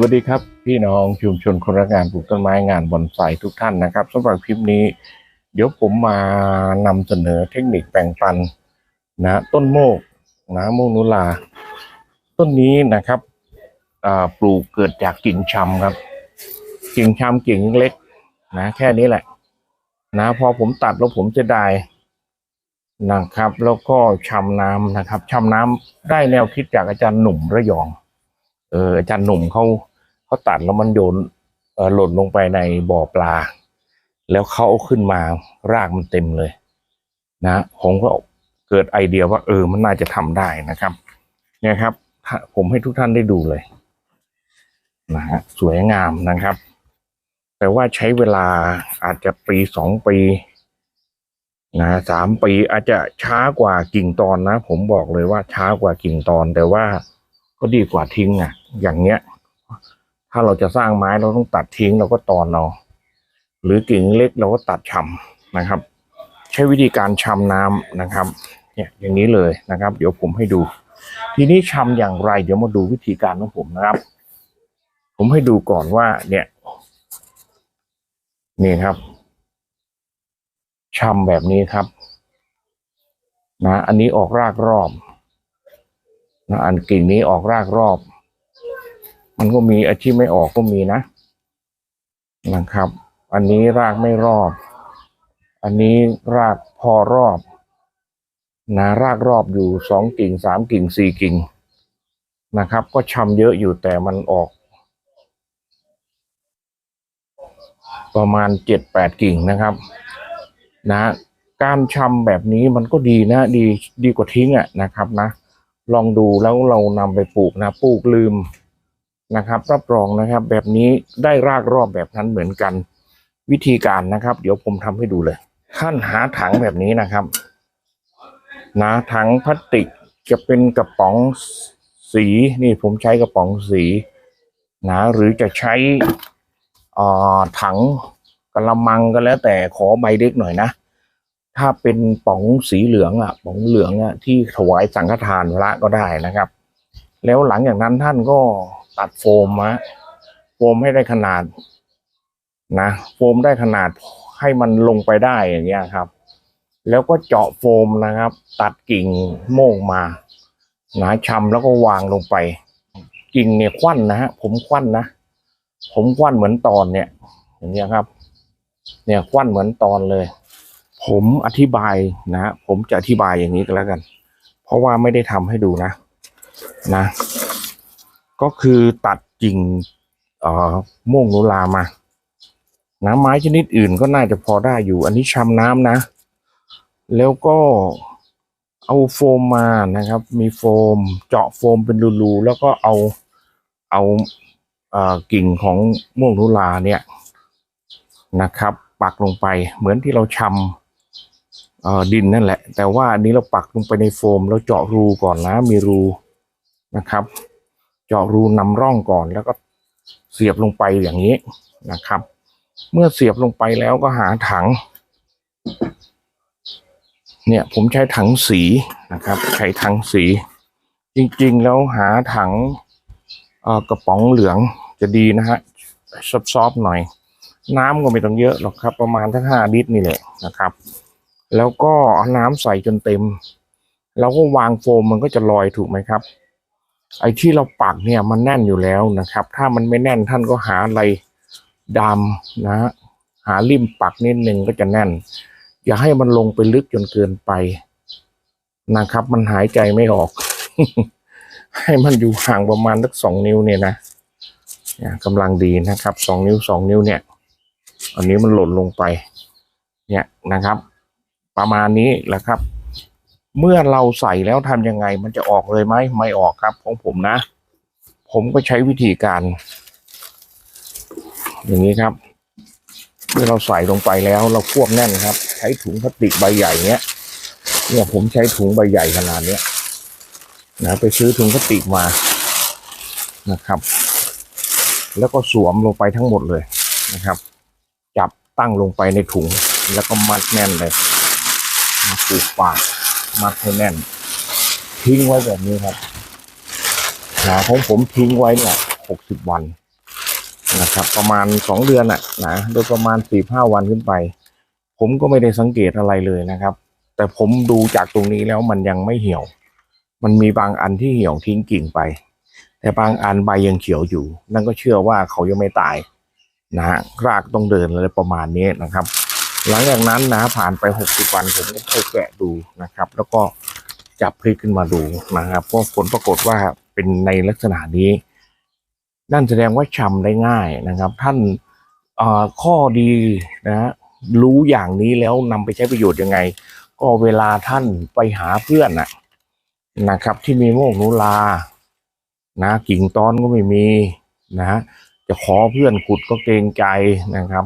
วัสดีครับ พี่น้องชุมชนคนรักงานปลูกต้นไม้งานบอนไซทุกท่านนะครับสำหรับคลิปนี้ เดี๋ยวผมมานำเสนอเทคนิคแบ่งปันนะต้นโมกนะโมกนุลา ต้นนี้นะครับปลูกเกิดจากกิ่งชำครับ กิ่งชำกิ่งเล็กนะแค่นี้แหละ นะพอผมตัดแล้วผมจะได้นะครับ แล้วก็ชำน้ำนะครับชำน้ำได้แนวคิดจากอาจารย์หนุ่มระยองเอออาจารย์หนุ่มเขา เขาตัดแล้วมันโยนเออหล่นลงไปในบ่อปลา แล้วเขาเอาขึ้นมารากมันเต็มเลย นะผมก็เกิดไอเดียว่า เออ มันน่าจะทำได้นะครับ เนี่ยครับ ผมให้ทุกท่านได้ดูเลยนะฮะสวยงามนะครับ แต่ว่าใช้เวลาอาจจะปีสองปีนะสามปีอาจจะช้ากว่ากิ่งตอนนะ ผมบอกเลยว่าช้ากว่ากิ่งตอน แต่ว่าก็ดีกว่าทิ้งอะ อย่างเนี้ย ถ้าเราจะสร้างไม้เราต้องตัดทิ้งเราก็ตอนเราหรือกิ่งเล็กเราก็ตัดชำนะครับ ใช้วิธีการชำน้ำนะครับเนี่ยอย่างนี้เลยนะครับ เดี๋ยวผมให้ดู ทีนี้ชำอย่างไร เดี๋ยวมาดูวิธีการของผมนะครับ ผมให้ดูก่อนว่า เนี่ย นี่ครับชำแบบนี้ครับนะอันนี้ออกรากรอบนะอันกิ่งนี้ออกรากรอบ มันก็มีอาชีพไม่ออกก็มีนะนะครับ อันนี้รากไม่รอบ อันนี้รากพอรอบนะรากรอบอยู่สองกิ่งสามกิ่งสี่กิ่งนะครับ ก็ชำเยอะอยู่แต่มันออก ประมาณเจ็ดแปดกิ่งนะครับ นะการชำแบบนี้มันก็ดีนะ ดีดีกว่าทิ้งอะนะครับนะ ลองดูแล้วเรานำไปปลูกนะปลูกลืม นะครับ รับรองนะครับ แบบนี้ได้รากรอบแบบนั้นเหมือนกัน วิธีการนะครับ เดี๋ยวผมทำให้ดูเลยท่านหาถังแบบนี้นะครับนะถังพลาสติกจะเป็นกระป๋องสีนี่ผมใช้กระป๋องสีนะหรือจะใช้อ่าถังกระมังก็แล้วแต่ขอใบเล็กหน่อยนะ ถ้าเป็นป๋องสีเหลืองอะป๋องเหลืองอะที่ถวายสังฆทานพระก็ได้นะครับ แล้วหลังจากนั้นท่านก็ ตัดโฟมมาโฟมให้ได้ขนาด นะโฟมได้ขนาดให้มันลงไปได้อย่างเงี้ยครับ แล้วก็เจาะโฟมนะครับ ตัดกิ่งโม่งมา หนาชำแล้วก็วางลงไป กิ่งเนี่ยควันนะฮะผมควันนะผมควันเหมือนตอนเนี่ย อย่างเงี้ยครับ เนี่ยควันเหมือนตอนเลย ผมอธิบายนะผมจะอธิบายอย่างนี้ก็แล้วกัน เพราะว่าไม่ได้ทำให้ดูนะ นะ ก็คือตัดกิ่งเอ่อโม่งนุลามา น้ำไม้ชนิดอื่นก็น่าจะพอได้อยู่ อันนี้ชำน้ำนะ แล้วก็เอาโฟมมานะครับ มีโฟมเจาะโฟมเป็นรูๆแล้วก็เอาเอาเอ่อกิ่งของม่วงนุลาเนี่ยนะครับ ปักลงไปเหมือนที่เราชำเอ่อดินนั่นแหละ แต่ว่าอันนี้เราปักลงไปในโฟมแล้วเจาะรูก่อนนะ มีรูนะครับ จาะรูนำร่องก่อนแล้วก็เสียบลงไปอย่างนี้นะครับ เมื่อเสียบลงไปแล้วก็หาถัง เนี่ยผมใช้ถังสีนะครับ ใช้ถังสี จริงๆแล้วหาถังกระป๋องเหลืองจะดีนะฮะซอฟๆหน่อย น้ำก็ไม่ต้องเยอะหรอกครับ ประมาณทั้งห้าลิตรนี่แหละนะครับ แล้วก็เอาน้ำใส่จนเต็ม แล้วก็วางโฟมมันก็จะลอยถูกไหมครับ ไอ้ที่เราปักเนี่ยมันแน่นอยู่แล้วนะครับ ถ้ามันไม่แน่นท่านก็หาอะไรดำนะหาริมปักนิดนึงก็จะแน่น อย่าให้มันลงไปลึกจนเกินไปนะครับ มันหายใจไม่ออก ให้มันอยู่ห่างประมาณสักสองนิ้วเนี่ยนะเนี่ยกำลังดีนะครับสองนิ้วสองนิ้วเนี่ย อันนี้มันหล่นลงไป เนี่ยนะครับ ประมาณนี้แหละครับ เมื่อเราใส่แล้วทำยังไง มันจะออกเลยไหมไม่ออกครับของผมนะ ผมก็ใช้วิธีการ อย่างนี้ครับ เมื่อเราใส่ลงไปแล้วเราควบแน่นครับ ใช้ถุงพลาสติกใบใหญ่เนี้ยเนี่ยผมใช้ถุงใบใหญ่ขนาดเนี้ยนะไปซื้อถุงพลาสติกมานะครับ แล้วก็สวมลงไปทั้งหมดเลยนะครับ จับตั้งลงไปในถุงแล้วก็มัดแน่นเลยมาผูกปาก มัดให้แน่น ทิ้งไว้แบบนี้ครับหาของผมทิ้งไว้เนี่ยหกสิบวันนะครับ ประมาณสองเดือนอะนะโดยประมาณสี่ห้าวันขึ้นไป ผมก็ไม่ได้สังเกตอะไรเลยนะครับ แต่ผมดูจากตรงนี้แล้วมันยังไม่เหี่ยว มันมีบางอันที่เหี่ยวทิ้งกิ่งไป แต่บางอันใบยังเขียวอยู่ นั่นก็เชื่อว่าเขายังไม่ตายนะฮะรากต้องเดินอะไรประมาณนี้นะครับ หลังจากนั้นนะผ่านไปหกสิบวันผมก็ค่อยแกะดูนะครับ แล้วก็จับพลิกขึ้นมาดูนะครับก็ผลปรากฏว่าเป็นในลักษณะนี้ นั่นแสดงว่าชำได้ง่ายนะครับ ท่านข้อดีนะฮะรู้อย่างนี้แล้วนำไปใช้ประโยชน์ยังไง ก็เวลาท่านไปหาเพื่อนนะนะครับ ที่มีโมกนูลา นะกิ่งตอนก็ไม่มีนะจะขอเพื่อนขุดก็เกรงใจนะครับ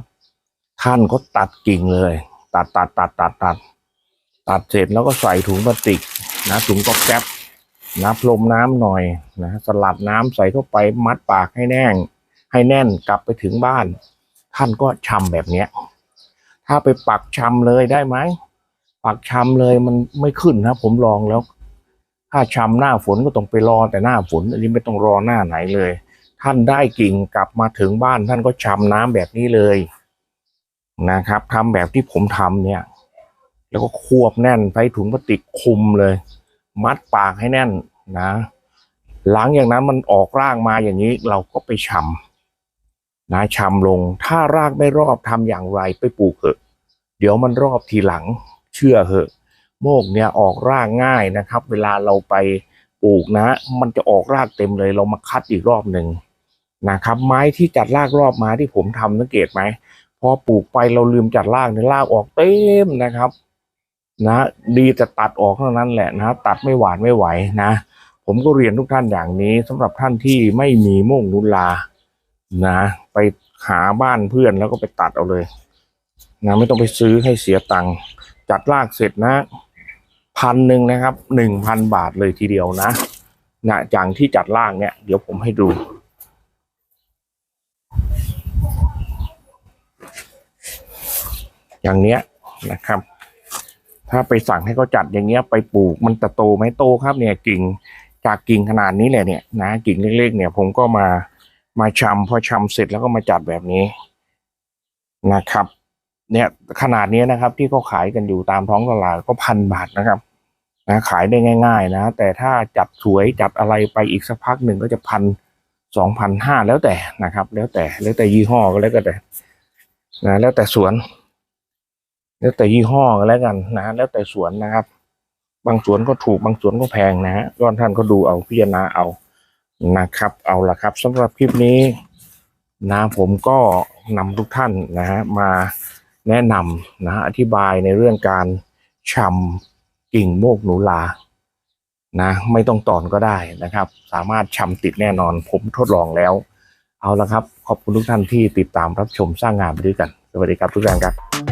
ท่านก็ตัดกิ่งเลย ตัดตัดตัดตัดตัดตัดเสร็จแล้วก็ใส่ถุงพลาสติกนะถุงก็แก๊ปนะพรมน้ำหน่อยนะสลัดน้ำใส่เข้าไปมัดปากให้แน่น ให้แน่นกลับไปถึงบ้าน ท่านก็ชำแบบเนี้ย ถ้าไปปักชำเลยได้ไหมปักชำเลยมันไม่ขึ้นนะผมลองแล้ว ถ้าชำหน้าฝนก็ต้องไปรอแต่หน้าฝนอันนี้ไม่ต้องรอหน้าไหนเลย ท่านได้กิ่งกลับมาถึงบ้าน ท่านก็ชำน้ำแบบนี้เลย นะครับทำแบบที่ผมทำเนี่ย แล้วก็ควบแน่นใส่ถุงพลาสติกคุมเลย มัดปากให้แน่นนะหลังอย่างนั้นมันออกรากมาอย่างนี้เราก็ไปชำนะชำลง ถ้ารากไม่รอบทำอย่างไรไปปลูกเถอะ เดี๋ยวมันรอบทีหลังเชื่อเหอะโมกเนี่ยออกรากง่ายนะครับ เวลาเราไปปลูกนะ มันจะออกรากเต็มเลย เรามาคัดอีกรอบหนึ่งนะครับ ไม้ที่จัดรากรอบมาที่ผมทำสังเกตไหม พอปลูกไปเราลืมจัดรากเนี่ยรากออกเต็มนะครับนะดีแต่ตัดออกเท่านั้นแหละนะตัดไม่หวานไม่ไหวนะ ผมก็เรียนทุกท่านอย่างนี้สำหรับท่านที่ไม่มีโม่งนุลานะ ไปหาบ้านเพื่อนแล้วก็ไปตัดเอาเลยนะไม่ต้องไปซื้อให้เสียตังค์จัดรากเสร็จนะพันหนึ่งนะครับหนึ่งพันบาทเลยทีเดียวนะนะอย่างที่จัดลางเนี่ย เดี๋ยวผมให้ดู อย่างเนี้ยนะครับ ถ้าไปสั่งให้เขาจัดอย่างเงี้ยไปปลูกมันจะโตไหมโตครับเนี่ยกิ่งจากกิ่งขนาดนี้แหละเนี่ยนะกิ่งเล็กๆเนี่ย ผมก็มามาชำพอชำเสร็จแล้วก็มาจัดแบบนี้นะครับ เนี่ยขนาดนี้นะครับ ที่เขาขายกันอยู่ตามท้องตลาดก็พันบาทนะครับนะขายได้ง่าย ๆ นะ แต่ถ้าจัดสวยจัดอะไรไปอีกสักพักหนึ่งก็จะพันสองพันห้าแล้วแต่นะครับ แล้วแต่แล้วแต่ยี่ห้อก็แล้วแต่นะแล้วแต่สวน แล้วแต่ยี่ห้อก็แล้วกันนะ แล้วแต่สวนนะครับ บางสวนก็ถูกบางสวนก็แพงนะฮะก็ท่านก็ดูเอาพิจารณาเอานะครับ เอาละครับสำหรับคลิปนี้นะผมก็นำทุกท่านนะฮะมาแนะนำนะฮะอธิบายในเรื่องการชำกิ่งโมกหนูลานะไม่ต้องตอนก็ได้นะครับ สามารถชำติดแน่นอน ผมทดลองแล้ว เอาละครับ ขอบคุณทุกท่านที่ติดตามรับชมสร้างงานไปด้วยกัน สวัสดีครับทุกท่านครับ